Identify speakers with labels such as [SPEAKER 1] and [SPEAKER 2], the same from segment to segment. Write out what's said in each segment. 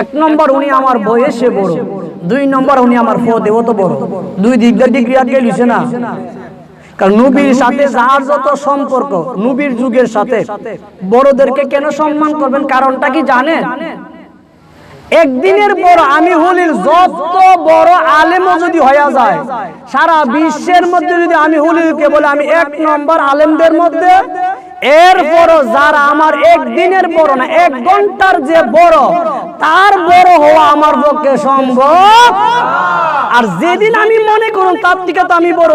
[SPEAKER 1] এক নম্বর উনি আমার বয়সে বড়, দুই নম্বর উনি আমার পদেও তো বড়। দুই দিক দিয়ে ডিগ্রি আটকে লিছে না। কারণ নবীর সাথে যার যত সম্পর্ক, নবীর যুগের সাথে, বড়দেরকে কেন সম্মান করবেন, কারণটা কি জানেন? একদিনের পর আমি হলির যত বড় আলেমও যদি হয়ে যায়, সারা বিশ্বের মধ্যে যদি আমি হলিলকে বলে আমি এক নম্বর আলেমদের মধ্যে, এরপরও যারা আমার একদিনের বড় না এক ঘণ্টার যে বড় তার বড় হওয়া আমার পক্ষে সম্ভব। আর যেদিন আমি মনে করুন তার থেকে তো আমি বড়।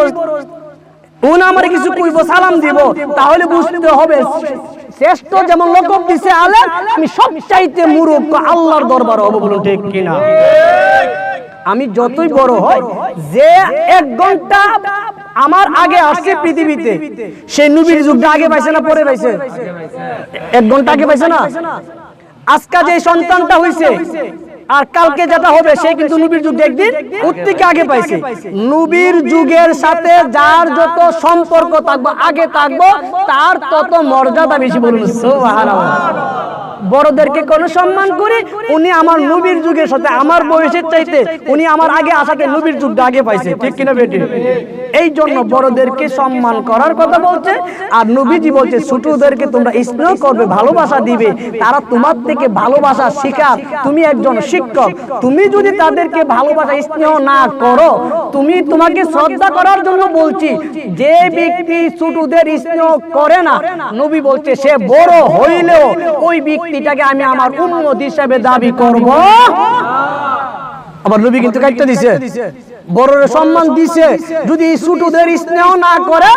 [SPEAKER 1] উনি আমার কিছু কইব সালাম দিব তাহলে বুঝতে হবে শ্রেষ্ঠ যেমন লোকব দিছে আলেম আমি সব চাইতে মূর্খ আল্লাহর দরবার হব বলুন ঠিক কিনা? আমি যতই বড় হই যে এক ঘণ্টা আমার আগে আসছে পৃথিবীতে। সে নবীর যুগটা আগে পাইছে না পরে পাইছে। এক ঘণ্টা আগে পাইছে না? আজকা যে সন্তানটা হইছে আর কালকে যেটা হবে সে কিন্তু নবীর যুগ একদিন থেকে আগে পাইছে। নবীর যুগের সাথে যার যত সম্পর্ক থাকব আগে থাকব তার তত মর্যাদা বেশি বলুন। সুবহানাল্লাহ। বড়দেরকে কোনো সম্মান করি উনি আমার নবীর যুগের সাথে আমার বয়সের চাইতে উনি আমার আগে আসাতে নবীর যুগটা আগে পাইছে। ঠিক কিনা বেটি? এই জন্য বড়দেরকে সম্মান করার কথা বলছে, আর নবীজি বলছে, ছোটদেরকে তোমরা স্নেহ করবে, ভালোবাসা দিবে। তারা তোমার থেকে ভালোবাসা শিখার। তুমি একজন শিক্ষক। তুমি যদি তাদেরকে ভালোবাসা, স্নেহ না করো, তুমি তোমাকে শ্রদ্ধা করার জন্য বলছি, যে ব্যক্তি ছোটদের স্নেহ করে না, নবী বলছে, সে বড় হইলেও ওই ব্যক্তিটাকে আমি আমার উন্মত হিসাবে দাবি করব। আবার নবী কিন্তু কাটতে দিছে। বড়রে সম্মান দিছে। যদি ছোটদের স্নেহ না করে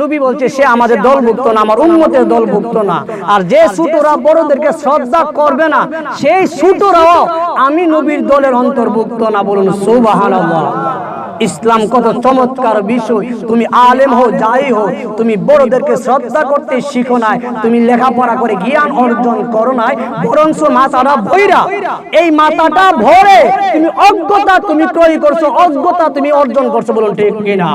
[SPEAKER 1] নবী বলছে সে আমাদের দলভুক্ত না আমার উন্মতের দলভুক্ত না। আর যে ছোটরা বড়দেরকে শ্রদ্ধা করবে না সেই ছোটরাও আমি নবীর দলের অন্তর্ভুক্ত না বলুন। সুবহানাল্লাহ। ইসলাম কত চমৎকার বিষয়। তুমি আলেম হো যাই হো তুমি বড়দেরকে শ্রদ্ধা করতে শিখো নাই, তুমি লেখাপড়া করে জ্ঞান অর্জন করো নাই বরংস মাথাটা ভৈরা। এই মাথাটা ভরে, তুমি অজ্ঞতা তুমি ক্রয় করছ, অজ্ঞতা তুমি অর্জন করছ বলুন ঠিক কিনা?